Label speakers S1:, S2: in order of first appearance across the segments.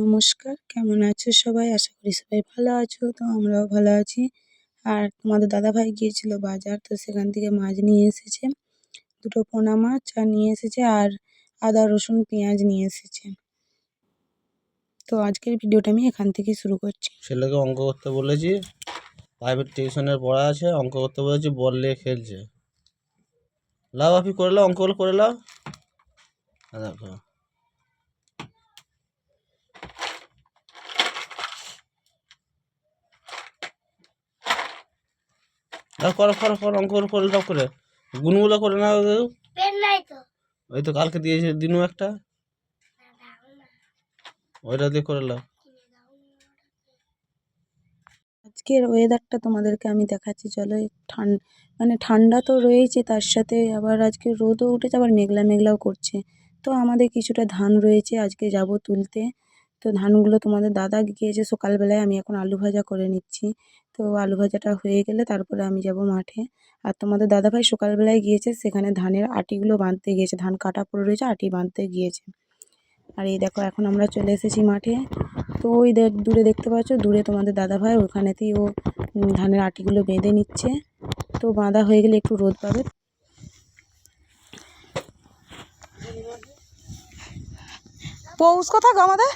S1: নমস্কার, কেমন আছো সবাই? আশা করি সবাই ভালো আছো, তো আমরাও ভালো আছি। আর তোমাদের দাদাভাই গিয়েছিল বাজার, তো সেখান থেকে মাছ নিয়ে এসেছে। দুটো পোনা মাছ আর নিয়ে এসেছে, আর আদা, রসুন, পেঁয়াজ নিয়ে এসেছে। তো আজকের ভিডিওটা আমি এখান থেকেই শুরু করছি।
S2: ছেলেকে অঙ্ক করতে বলেছি প্রাইভেট টিউশনের পড়া আছে, অঙ্ক করতে বলেছি, বল নিয়ে খেলছে। লাও আপনি করে লাও অঙ্কগুলো করে লাও। আ দেখো। করো করো করো অঙ্কগুলো করে দাও করে। গুণগুলো করে নাও
S3: পেন নাই তো।
S2: ওই তো কালকে দিয়েছে দিনু একটা। ওইটা দিয়ে করে লাও।
S1: আজকের ওয়েদারটা তোমাদেরকে আমি দেখাচ্ছি চলো ঠান্ডা মানে ঠান্ডা তো রয়েছে তার সাথে আবার আজকে রোদও উঠেছে আবার মেঘলা মেঘলাও করছে। তো আমাদের কিছুটা ধান রয়েছে আজকে যাব তুলতে। তো ধানগুলো তোমাদের দাদা গিয়েছে সকালবেলায় আমি এখন আলু ভাজা করে নিচ্ছি। তো আলু ভাজাটা হয়ে গেলে তারপরে আমি যাব মাঠে। আর তোমাদের দাদাভাই সকালবেলায় গিয়েছে, সেখানে ধানের আটিগুলো বাঁধতে গিয়েছে। ধান কাটা পড়ে রয়েছে, আটি বাঁধতে গিয়েছে। আর এই দেখো, এখন আমরা চলে এসেছি মাঠে। তো ওই দূরে দেখতে পাচ্ছ, দূরে তোমাদের দাদাভাই, ওখানেতেই ও ধানের আটিগুলো বেঁধে নিচ্ছে। তো বাঁধা হয়ে গেলে একটু রোদ পাবে। পৌষ কোথায় গো আমাদের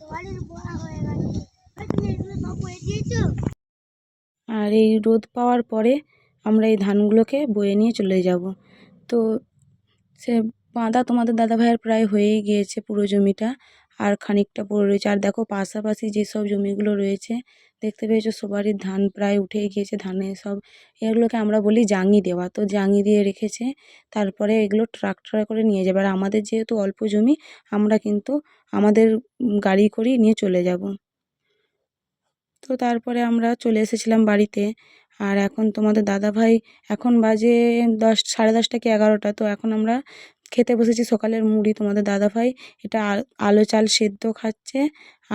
S3: তোমাদের বড়া হয়ে গেছে ওই তুমি এগুলো সব বয়ে দিয়েছ
S1: আর এই রোদ পাওয়ার পরে আমরা এই ধানগুলোকে বয়ে নিয়ে চলে যাব। তো সে বাঁধা তোমাদের দাদাভাইয়ের প্রায় হয়েই গিয়েছে পুরো জমিটা। আর খানিকটা পড়ে রয়েছে। আর দেখো পাশাপাশি যেসব জমিগুলো রয়েছে, দেখতে পেয়েছ সবারই ধান প্রায় উঠেই গিয়েছে। ধানে সব এগুলোকে আমরা বলি জাঙি দেওয়া। তো জাঙি দিয়ে রেখেছে, তারপরে এগুলো ট্রাক্টরে করে নিয়ে যাবে। আর আমাদের যেহেতু অল্প জমি, আমরা কিন্তু আমাদের গাড়ি করেই নিয়ে চলে যাব। তো তারপরে আমরা চলে এসেছিলাম বাড়িতে। আর এখন তোমাদের দাদাভাই, এখন বাজে দশ, সাড়ে দশটা কি এগারোটা, তো এখন আমরা খেতে বসেছি সকালের মুড়ি তোমাদের দাদাভাই। এটা আলো চাল সেদ্ধ খাচ্ছে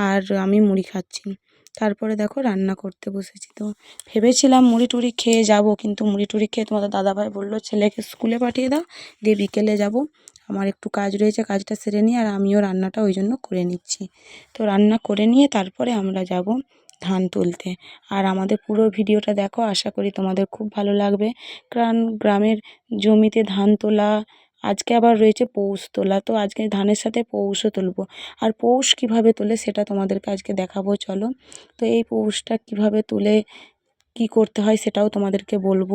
S1: আর আমি মুড়ি খাচ্ছি। তারপরে দেখো রান্না করতে বসেছি। তো ভেবেছিলাম মুড়ি টুড়ি খেয়ে যাব, কিন্তু মুড়ি টুড়ি খেয়ে তোমাদের দাদাভাই বলল, ছেলেকে স্কুলে পাঠিয়ে দাও, দিয়ে বিকেলে যাব। আমার একটু কাজ রয়েছে, কাজটা সেরে নিয়ে আর আমিও রান্নাটা ওই জন্য করে নিচ্ছি। তো রান্না করে নিয়ে তারপরে আমরা যাব। ধান তুলতে। আর আমাদের পুরো ভিডিওটা দেখো, আশা করি তোমাদের খুব ভালো লাগবে। কারণ গ্রামের জমিতে ধান তোলা, আজকে আবার রয়েছে পৌষ তোলা, তো আজকে ধানের সাথে পৌষও তুলবো। আর পৌষ কীভাবে তোলে সেটা তোমাদেরকে আজকে দেখাবো, চলো। তো এই পৌষটা কীভাবে তুলে, কি করতে হয় সেটাও তোমাদেরকে বলব।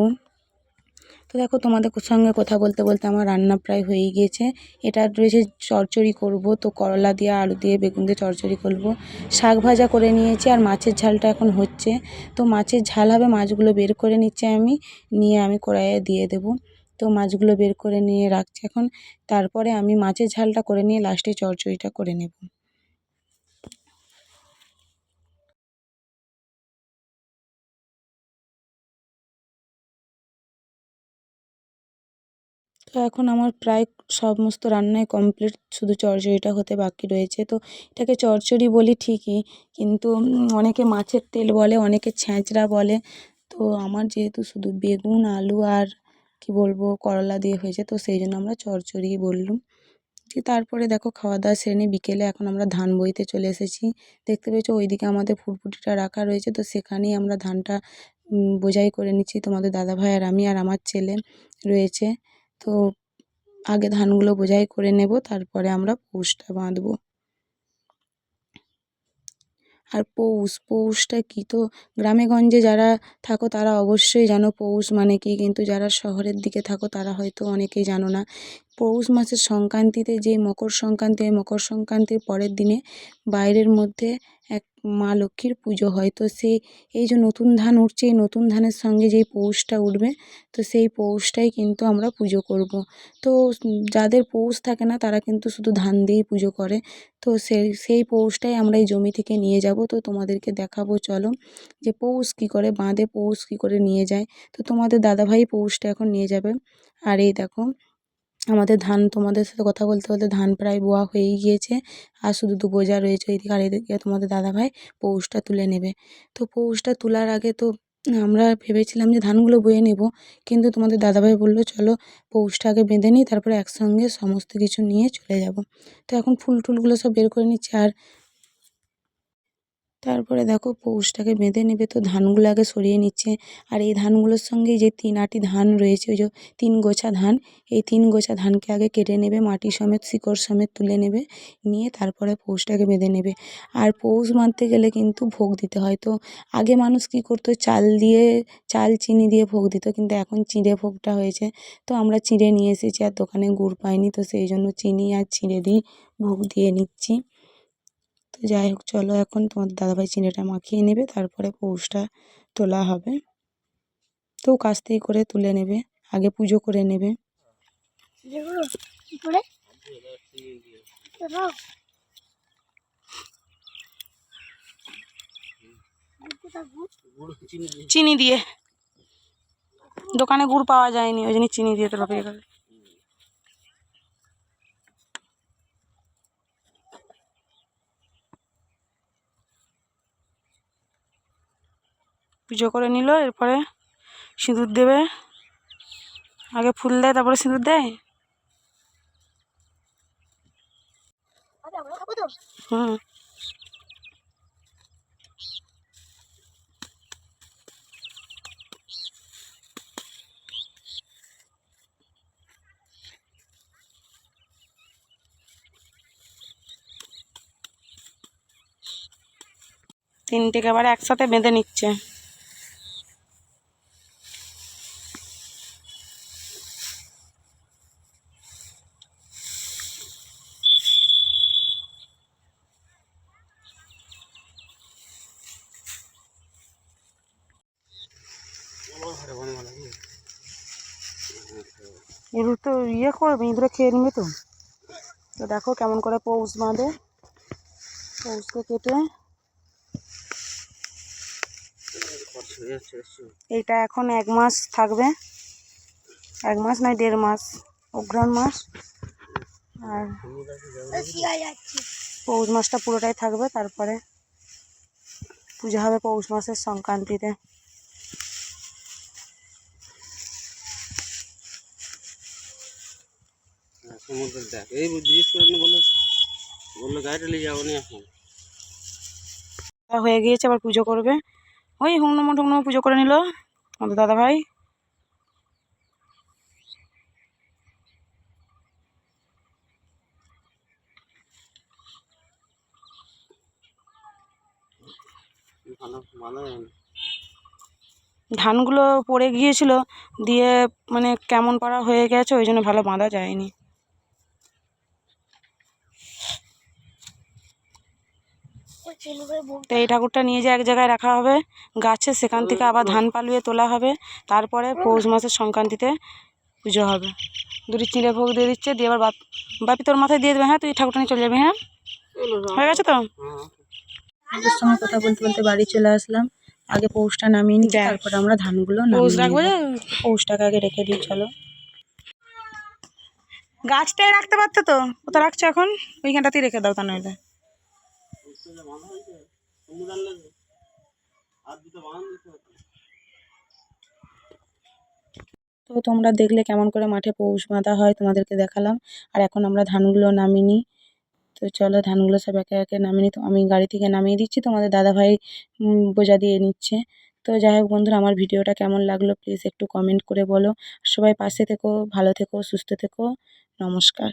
S1: তো দেখো তোমাদের সঙ্গে কথা বলতে বলতে আমার রান্না প্রায় হয়েই গিয়েছে। এটা রয়েছে চচ্চড়ি করব, তো করলা দিয়ে, আলু দিয়ে, বেগুন দিয়ে চচ্চড়ি করব। শাক ভাজা করে নিয়েছি আর মাছের ঝালটা এখন হচ্ছে। তো মাছের ঝাল হবে, মাছগুলো বের করে নিচ্ছি আমি, নিয়ে আমি কড়াইয়ে দিয়ে দেবো। তো মাছগুলো বের করে নিয়ে রাখছি এখন। তারপরে আমি মাছের ঝালটা করে নিয়ে লাস্টে চচ্চড়িটা করে নেব। তো এখন আমার প্রায় সমস্ত রান্নাই কমপ্লিট শুধু চচ্চড়িটা হতে বাকি রয়েছে। তো এটাকে চচ্চড়ি বলি ঠিকই, কিন্তু অনেকে মাছের তেল বলে, অনেকে ছ্যাঁচড়া বলে। তো আমার যেহেতু শুধু বেগুন, আলু আর কি বলব, করলা দিয়ে হয়েছে, তো সেই জন্য আমরা চচ্চড়িই বললুম। যে তারপরে দেখো খাওয়া দাওয়া সেরে নিয়ে বিকেলে এখন আমরা ধান বইতে চলে এসেছি। দেখতে পেয়েছ ওইদিকে আমাদের ফুটফুটিটা রাখা রয়েছে, তো সেখানেই আমরা ধানটা বোঝাই করে নিচ্ছি। তোমাদের দাদাভাই আর আমি আর আমার ছেলে রয়েছে। তো আগে ধানগুলো বোঝাই করে নেব, তারপরে আমরা পৌষটা বাঁধবো। আর পৌষ, পৌষটা কী? তো গ্রামে গঞ্জে যারা থাকো তারা অবশ্যই জানো পৌষ মানে কি, কিন্তু যারা শহরের দিকে থাকো তারা হয়তো অনেকেই জানো না। পৌষ মাসের সংক্রান্তিতে যে মকর সংক্রান্তি মকর সংক্রান্তির পরের দিনে বাইরের মধ্যে এক মা লক্ষ্মীর পুজো হয়। তো সেই এই যে নতুন ধান উঠছে, এই নতুন ধানের সঙ্গে যেই পৌষটা উঠবে, তো সেই পৌষটাই কিন্তু আমরা পুজো করব। তো যাদের পৌষ থাকে না, তারা কিন্তু শুধু ধান দিয়েই পুজো করে। তো সেই সেই পৌষটাই আমরা এই জমি থেকে নিয়ে যাব। তো তোমাদেরকে দেখাবো, চলো, যে পৌষ কী করে বাঁধে, পৌষ কী করে নিয়ে যায়। তো তোমাদের দাদাভাই পৌষটা এখন নিয়ে যাবে। আর এই দেখো আমাদের ধান, তোমাদের সাথে কথা বলতে বলতে ধান প্রায় বোয়া হয়েই গিয়েছে। আর শুধু দু বোঝা রয়েছে ওইদিকে আর এদিকে তোমাদের দাদাভাই পৌষটা তুলে নেবে। তো পৌষটা তোলার আগে তো আমরা ভেবেছিলাম যে ধানগুলো বয়ে নেব, কিন্তু তোমাদের দাদাভাই বলল, চলো পৌষটা আগে বেঁধে নিই, তারপরে একসঙ্গে সমস্ত কিছু নিয়ে চলে যাব। তো এখন ফুল টুলগুলো সব বের করে নিচ্ছে। আর তারপরে দেখো পৌষটাকে বেঁধে নেবে তো ধানগুলো আগে সরিয়ে নিচ্ছে। আর এই ধানগুলোর সঙ্গে যে তিন আটি ধান রয়েছে, ওই যে তিন গোছা ধান, এই তিন গোছা ধানকে আগে কেটে নেবে, মাটি সমেত, শিকড় সমেত তুলে নেবে, নিয়ে তারপরে পৌষটাকে বেঁধে নেবে। আর পৌষ বাঁধতে গেলে কিন্তু ভোগ দিতে হয়। তো আগে মানুষ কী করতো, চাল দিয়ে, চাল চিনি দিয়ে ভোগ দিত, কিন্তু এখন চিঁড়ে ভোগটা হয়েছে। তো আমরা চিঁড়ে নিয়ে এসেছি আর দোকানে গুড় পাইনি, তো সেই জন্য চিনি আর চিঁড়ে দিয়ে ভোগ দিয়ে নিচ্ছি। তো যাই হোক, চলো এখন তোমাদের দাদাভাই চিনিটা মাখিয়ে নেবে, তারপরে পৌষটা তোলা হবে। তো কাস্তেই করে তুলে নেবে, আগে পুজো করে নেবে। চিনি দিয়ে। দোকানে গুড় পাওয়া যায়নি, ওই জন্য চিনি দিয়ে তোলা পুজো করে নিল, এরপরে সিঁদুর দেবে। আগে ফুল দেয়, তারপরে সিঁদুর দেয়। হুম। তিনটেকে এবারে একসাথে বেঁধে নিচ্ছে। এগুলো তো ইয়ে করবে ইঁদুরে খেয়ে নেবে তো। তো দেখো কেমন করে পৌষ বাঁধে। পৌষকে কেটে এইটা এখন এক মাস থাকবে। এক মাস নয়, দেড় মাস। অঘ্রাণ মাস। আর পৌষ মাসটা পুরোটাই থাকবে। তারপরে পূজা হবে পৌষ মাসের সংক্রান্তিতে।
S2: সমুদ্র দেখ। এই জিজ্ঞেস করে নি বলে বলল গাড়িটা নিয়ে যাব না এখন
S1: হয়ে গিয়েছে আবার পুজো করবে। ওই হুমনম ঠুমনম পুজো করে নিল আমাদের দাদা ভাই ধানগুলো পড়ে গিয়েছিল দিয়ে মানে কেমন পাড়া হয়ে গেছে ওই জন্য ভালো বাঁধা যায়নি
S3: ওই চিনি করে ভোগ
S1: তো এই ঠাকুরটা নিয়ে যে এক জায়গায় রাখা হবে গাছে সেখান থেকে আবার ধান পালুয়ে তোলা হবে তারপরে পৌষ মাসের সংক্রান্তিতে পুজো হবে। দুটি চিঁড়ে ভোগ দিয়ে দিচ্ছে দিয়ে আবার বাপ তোর মাথায় দিয়ে দেবে হ্যাঁ? তুই ঠাকুরটা নিয়ে চলে যাবি হ্যাঁ? হয়ে গেছে তো? সঙ্গে কথা বলতে বলতে বাড়ি চলে আসলাম আগে পৌষটা নামিয়ে
S4: দেখ।
S1: তারপরে আমরা ধানগুলো
S4: পৌষ রাখব।
S1: পৌষটাকে আগে রেখে দিই চলো।
S4: গাছটাই রাখতে পারতো তো? কোথায় রাখছো এখন? ওইখানটাতেই রেখে দাও তা নইলে।
S1: তো তোমরা দেখলে কেমন করে মাঠে পৌষ বাঁধা হয়, তোমাদেরকে দেখালাম। আর এখন আমরা ধানগুলো নামিনি। তো চলো, ধানগুলো সব একে একে নামিয়ে নিই তো আমি গাড়ি থেকে নামিয়ে দিচ্ছি, তোমাদের দাদাভাই বোঝা দিয়ে নিচ্ছে। তো যাই হোক বন্ধুরা, আমার ভিডিওটা কেমন লাগল প্লিজ একটু কমেন্ট করে বলো। সবাই পাশে থেকো, ভালো থেকো, সুস্থ থেকো। নমস্কার।